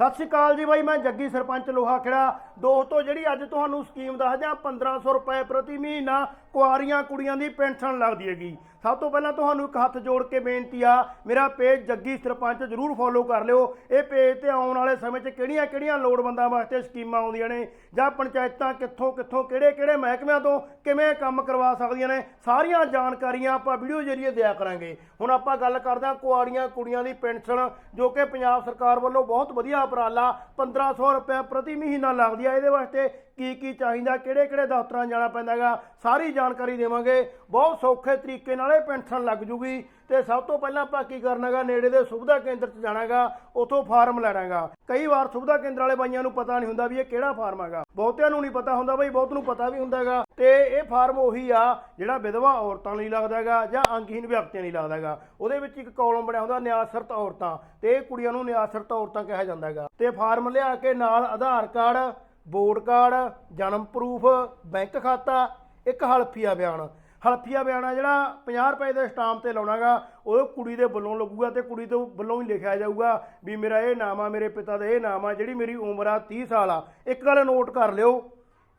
ਸਤਿ ਸ਼੍ਰੀ ਅਕਾਲ ਜੀ ਬਾਈ, ਮੈਂ ਜੱਗੀ ਸਰਪੰਚ ਲੋਹਾ ਖੇੜਾ ਦੋਸਤੋ, ਜਿਹੜੀ ਅੱਜ ਤੁਹਾਨੂੰ ਸਕੀਮ ਦੱਸਦੇ ਆ 1500 ਰੁਪਏ ਪ੍ਰਤੀ ਮਹੀਨਾ ਕੁਆਰੀਆਂ ਕੁੜੀਆਂ ਦੀ ਪੈਨਸ਼ਨ ਲੱਗਦੀ ਹੈਗੀ। ਸਭ ਤੋਂ ਪਹਿਲਾਂ ਤੁਹਾਨੂੰ ਇੱਕ ਹੱਥ ਜੋੜ ਕੇ ਬੇਨਤੀ ਆ, ਮੇਰਾ ਪੇਜ ਜੱਗੀ ਸਰਪੰਚ ਜਰੂਰ ਫੋਲੋ ਕਰ ਲਿਓ। ਇਹ ਪੇਜ ਤੇ ਆਉਣ ਵਾਲੇ ਸਮੇਂ 'ਚ ਕਿਹੜੀਆਂ ਕਿਹੜੀਆਂ ਲੋੜਵੰਦਾਂ ਵਾਸਤੇ ਸਕੀਮਾਂ ਆਉਂਦੀਆਂ ਨੇ ਜਾਂ ਪੰਚਾਇਤਾਂ ਕਿੱਥੋਂ ਕਿੱਥੋਂ ਕਿਹੜੇ ਕਿਹੜੇ ਮਹਿਕਮਿਆਂ ਤੋਂ ਕਿਵੇਂ ਕੰਮ ਕਰਵਾ ਸਕਦੀਆਂ ਨੇ, ਸਾਰੀਆਂ ਜਾਣਕਾਰੀਆਂ ਆਪਾਂ ਵੀਡੀਓ ਜਰੀਏ ਦਿਆ ਕਰਾਂਗੇ। ਹੁਣ ਆਪਾਂ ਗੱਲ ਕਰਦੇ ਹਾਂ ਕੁਆੜੀਆਂ ਕੁੜੀਆਂ ਦੀ ਪੈਨਸ਼ਨ, ਜੋ ਕਿ ਪੰਜਾਬ ਸਰਕਾਰ ਵੱਲੋਂ ਬਹੁਤ ਵਧੀਆ ਉਪਰਾਲਾ 1500 ਰੁਪਏ ਪ੍ਰਤੀ ਮਹੀਨਾ ਲੱਗਦੀ ਆ। ਇਹਦੇ ਵਾਸਤੇ ਕੀ ਕੀ ਚਾਹੀਦਾ, ਕਿਹੜੇ ਕਿਹੜੇ ਦਫ਼ਤਰਾਂ ਜਾਣਾ ਪੈਂਦਾਗਾ ਸਾਰੀ ਜਾਣਕਾਰੀ ਦੇਵਾਂਗੇ। ਬਹੁਤ ਸੌਖੇ ਤਰੀਕੇ ਨਾਲ ਇਹ ਪੈਨਸ਼ਨ ਲੱਗ ਜੂਗੀ। ਤੇ ਸਭ ਤੋਂ ਪਹਿਲਾਂ ਆਪਾਂ ਕੀ ਕਰਨਾਗਾ ਨੇੜੇ ਦੇ ਸੁਵਿਧਾ ਕੇਂਦਰ 'ਚ ਜਾਣਾਗਾ ਉਥੋਂ ਫਾਰਮ ਲੈਣਾਗਾ ਕਈ ਵਾਰ ਸੁਵਿਧਾ ਕੇਂਦਰ ਵਾਲੇ ਬਾਈਆਂ ਨੂੰ ਪਤਾ ਨਹੀਂ ਹੁੰਦਾ ਵੀ ਇਹ ਕਿਹੜਾ ਫਾਰਮ ਹੈਗਾ। ਬਹੁਤਿਆਂ ਨੂੰ ਨਹੀਂ ਪਤਾ ਹੁੰਦਾ ਬਈ, ਬਹੁਤ ਨੂੰ ਪਤਾ ਵੀ ਹੁੰਦਾ ਹੈਗਾ। ਤੇ ਇਹ ਫਾਰਮ ਉਹੀ ਆ, ਜਿਹੜਾ ਵਿਧਵਾ ਔਰਤਾਂ ਲਈ ਲੱਗਦਾ ਹੈਗਾ ਜਾਂ ਅੰਗਹੀਨ ਵਿਅਕਤੀਆਂ ਲਈ ਲੱਗਦਾ ਹੈਗਾ। ਉਹਦੇ ਵਿੱਚ ਇੱਕ ਕਾਲਮ ਬਣਿਆ ਹੁੰਦਾ, ਨਿਆਸਰਤ ਔਰਤਾਂ। ਤੇ ਇਹ ਕੁੜੀਆਂ ਨੂੰ ਨਿਆਸਰਤ ਔਰਤਾਂ ਕਿਹਾ ਜਾਂਦਾ ਹੈਗਾ। ਤੇ ਫਾਰਮ ਲਿਆ ਕੇ ਨਾਲ ਆਧਾਰ ਕਾਰਡ ਵੋਟ ਕਾਰਡ, ਜਨਮ ਪ੍ਰੂਫ, ਬੈਂਕ ਖਾਤਾ, ਇੱਕ ਹਲਫੀਆ ਬਿਆਨ। ਹਲਫੀਆ ਬਿਆਨ ਆ ਜਿਹੜਾ 50 ਰੁਪਏ ਦੇ ਸਟਾਮ ਤੇ ਲਾਉਣਾਗਾ, ਉਹ ਕੁੜੀ ਦੇ ਵੱਲੋਂ ਲੱਗੂਗਾ ਤੇ ਕੁੜੀ ਤੋਂ ਵੱਲੋਂ ਹੀ ਲਿਖਿਆ ਜਾਊਗਾ ਵੀ ਮੇਰਾ ਇਹ ਨਾਮ ਆ, ਮੇਰੇ ਪਿਤਾ ਦਾ ਇਹ ਨਾਮ ਆ, ਜਿਹੜੀ ਮੇਰੀ ਉਮਰ ਆ 30 ਸਾਲ ਆ। ਇੱਕ ਗੱਲ ਨੋਟ ਕਰ ਲਿਓ,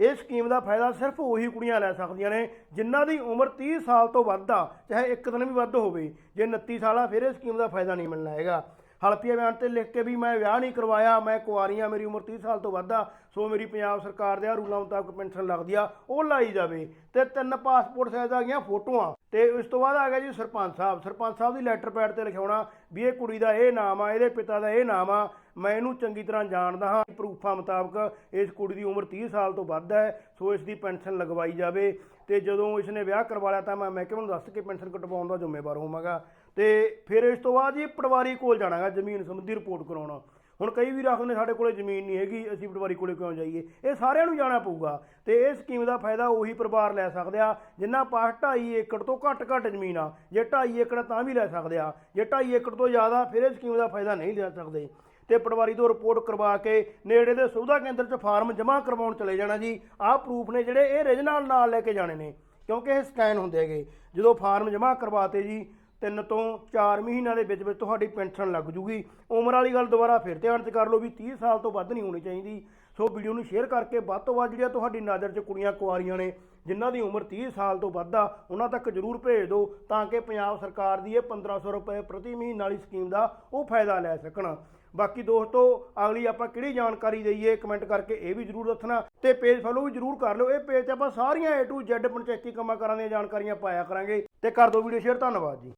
ਇਹ ਸਕੀਮ ਦਾ ਫਾਇਦਾ ਸਿਰਫ ਉਹੀ ਕੁੜੀਆਂ ਲੈ ਸਕਦੀਆਂ ਨੇ, ਜਿਨ੍ਹਾਂ ਦੀ ਉਮਰ 30 ਸਾਲ ਤੋਂ ਵੱਧ ਆ, ਚਾਹੇ ਇੱਕ ਦਿਨ ਵੀ ਵੱਧ ਹੋਵੇ। ਜੇ 29 ਸਾਲ ਆ, ਫਿਰ ਇਹ ਸਕੀਮ ਦਾ ਫਾਇਦਾ ਨਹੀਂ ਮਿਲਣਾ ਹੈਗਾ। ਹਲਫੀਆ ਬਿਆਨ ਤੇ ਲਿਖ ਕੇ ਵੀ ਮੈਂ ਵਿਆਹ ਨਹੀਂ ਕਰਵਾਇਆ, ਮੈਂ ਕੁਆਰੀ ਆ ਮੇਰੀ ਉਮਰ 30 ਸਾਲ ਤੋਂ ਵੱਧ ਆ, ਸੋ ਮੇਰੀ ਪੰਜਾਬ ਸਰਕਾਰ ਦੇ ਰੂਲਾਂ ਮੁਤਾਬਕ ਪੈਨਸ਼ਨ ਲੱਗਦੀ ਆ, ਉਹ ਲਾਈ ਜਾਵੇ। ਤੇ ਤਿੰਨ ਪਾਸਪੋਰਟ ਸਾਈਜ਼ ਆ ਗਈਆਂ ਫੋਟੋਆਂ। ਤੇ ਉਸ ਤੋਂ ਬਾਅਦ ਆ ਗਿਆ ਜੀ ਸਰਪੰਚ ਸਾਹਿਬ। ਸਰਪੰਚ ਸਾਹਿਬ ਦੀ ਲੈਟਰ ਪੈਡ ਤੇ ਲਿਖਾਉਣਾ ਵੀ ਇਹ ਕੁੜੀ ਦਾ ਇਹ ਨਾਮ ਆ, ਇਹਦੇ ਪਿਤਾ ਦਾ ਇਹ ਨਾਮ ਆ। ਮੈਂ ਇਹਨੂੰ ਚੰਗੀ ਤਰ੍ਹਾਂ ਜਾਣਦਾ ਹਾਂ ਪ੍ਰੂਫਾਂ ਮੁਤਾਬਕ ਇਸ ਕੁੜੀ ਦੀ ਉਮਰ 30 ਸਾਲ ਤੋਂ ਵੱਧ ਹੈ, ਸੋ ਇਸ ਦੀ ਪੈਨਸ਼ਨ ਲਗਵਾਈ ਜਾਵੇ। ਤੇ ਜਦੋਂ ਇਸ ਨੇ ਵਿਆਹ ਕਰਵਾ ਲਿਆ ਤਾਂ ਮੈਂ ਮਹਿਕਮੇ ਨੂੰ ਦੱਸ ਕੇ ਪੈਨਸ਼ਨ ਕਟਵਾਉਣ ਦਾ ਜ਼ਿੰਮੇਵਾਰ ਹੋਵਾਂਗਾ। ਤੇ ਫਿਰ ਇਸ ਤੋਂ ਬਾਅਦ ਜੀ ਪਟਵਾਰੀ ਕੋਲ ਜਾਣਾਗਾ ਜ਼ਮੀਨ ਸੰਬੰਧੀ ਰਿਪੋਰਟ ਕਰਾਉਣਾ। ਹੁਣ ਕਈ ਵੀ ਰੱਖਦੇ ਸਾਡੇ ਕੋਲੇ ਜ਼ਮੀਨ ਨਹੀਂ ਹੈਗੀ, ਅਸੀਂ ਪਟਵਾਰੀ ਕੋਲੇ ਕਿਉਂ ਜਾਈਏ? ਇਹ ਸਾਰਿਆਂ ਨੂੰ ਜਾਣਾ ਪਊਗਾ। ਤੇ ਇਹ ਸਕੀਮ ਦਾ ਫਾਇਦਾ ਉਹੀ ਪਰਿਵਾਰ ਲੈ ਸਕਦੇ ਆ ਜਿਨ੍ਹਾਂ ਪਾਸ 2.5 ਏਕੜ ਤੋਂ ਘੱਟ ਘੱਟ ਜ਼ਮੀਨ ਆ। ਜੇ 2.5 ਏਕੜ ਆ ਤਾਂ ਵੀ ਲੈ ਸਕਦੇ ਆ। ਜੇ 2.5 ਏਕੜ ਤੋਂ ਜ਼ਿਆਦਾ, ਫਿਰ ਇਹ ਸਕੀਮ ਦਾ ਫਾਇਦਾ ਨਹੀਂ ਲੈ ਸਕਦੇ। ਤੇ ਪਟਵਾਰੀ ਤੋਂ ਰਿਪੋਰਟ ਕਰਵਾ ਕੇ ਨੇੜੇ ਦੇ ਸੁਵਿਧਾ ਕੇਂਦਰ 'ਚ ਫਾਰਮ ਜਮ੍ਹਾਂ ਕਰਵਾਉਣ ਚਲੇ ਜਾਣਾ ਜੀ। ਆਹ ਪ੍ਰੂਫ ਨੇ ਜਿਹੜੇ ਇਹ ਰੀਜਨਲ ਨਾਲ ਲੈ ਕੇ ਜਾਣੇ ਨੇ, ਕਿਉਂਕਿ ਇਹ ਸਕੈਨ ਹੁੰਦੇ ਹੈਗੇ। ਜਦੋਂ ਫਾਰਮ ਜਮ੍ਹਾਂ ਕਰਵਾਤੇ ਜੀ, ਤਿੰਨ ਤੋਂ 4 ਮਹੀਨਿਆਂ ਦੇ ਵਿੱਚ ਵਿੱਚ ਤੁਹਾਡੀ ਪੈਨਸ਼ਨ ਲੱਗ ਜੂਗੀ। ਉਮਰ ਵਾਲੀ ਗੱਲ ਦੁਬਾਰਾ ਫਿਰ ਧਿਆਨ 'ਚ ਕਰ ਲਓ ਵੀ 30 ਸਾਲ ਤੋਂ ਵੱਧ ਨਹੀਂ ਹੋਣੀ ਚਾਹੀਦੀ। ਸੋ ਵੀਡੀਓ ਨੂੰ ਸ਼ੇਅਰ ਕਰਕੇ ਵੱਧ ਤੋਂ ਵੱਧ ਜਿਹੜੀਆਂ ਤੁਹਾਡੀ ਨਜ਼ਰ 'ਚ ਕੁੜੀਆਂ ਕੁਆਰੀਆਂ ਨੇ, ਜਿਨ੍ਹਾਂ ਦੀ ਉਮਰ 30 ਸਾਲ ਤੋਂ ਵੱਧ ਆ, ਉਹਨਾਂ ਤੱਕ ਜਰੂਰ ਭੇਜ ਦਿਓ ਤਾਂ ਕਿ ਪੰਜਾਬ ਸਰਕਾਰ ਦੀ ਇਹ 1500 ਰੁਪਏ ਪ੍ਰਤੀ ਮਹੀਨੇ ਵਾਲੀ ਸਕੀਮ ਦਾ ਉਹ ਫਾਇਦਾ ਲੈ ਸਕਣ। ਬਾਕੀ ਦੋਸਤੋ, ਅਗਲੀ ਆਪਾਂ ਕਿਹੜੀ ਜਾਣਕਾਰੀ ਦਈਏ ਕਮੈਂਟ ਕਰਕੇ ਇਹ ਵੀ ਜਰੂਰ ਦੱਸਣਾ ਤੇ ਪੇਜ ਫੋਲੋ ਵੀ ਜਰੂਰ ਕਰ ਲਿਓ। ਇਹ ਪੇਜ ਤੇ ਆਪਾਂ ਸਾਰੀਆਂ A to Z ਪੰਚਾਇਤੀ ਕੰਮਾਂ ਕਾਰਾਂ ਦੀਆਂ ਜਾਣਕਾਰੀਆਂ ਪਾਇਆ ਕਰਾਂਗੇ ਤੇ ਕਰ ਦਿਓ ਵੀਡੀਓ ਸ਼ੇਅਰ ਧੰਨਵਾਦ ਜੀ।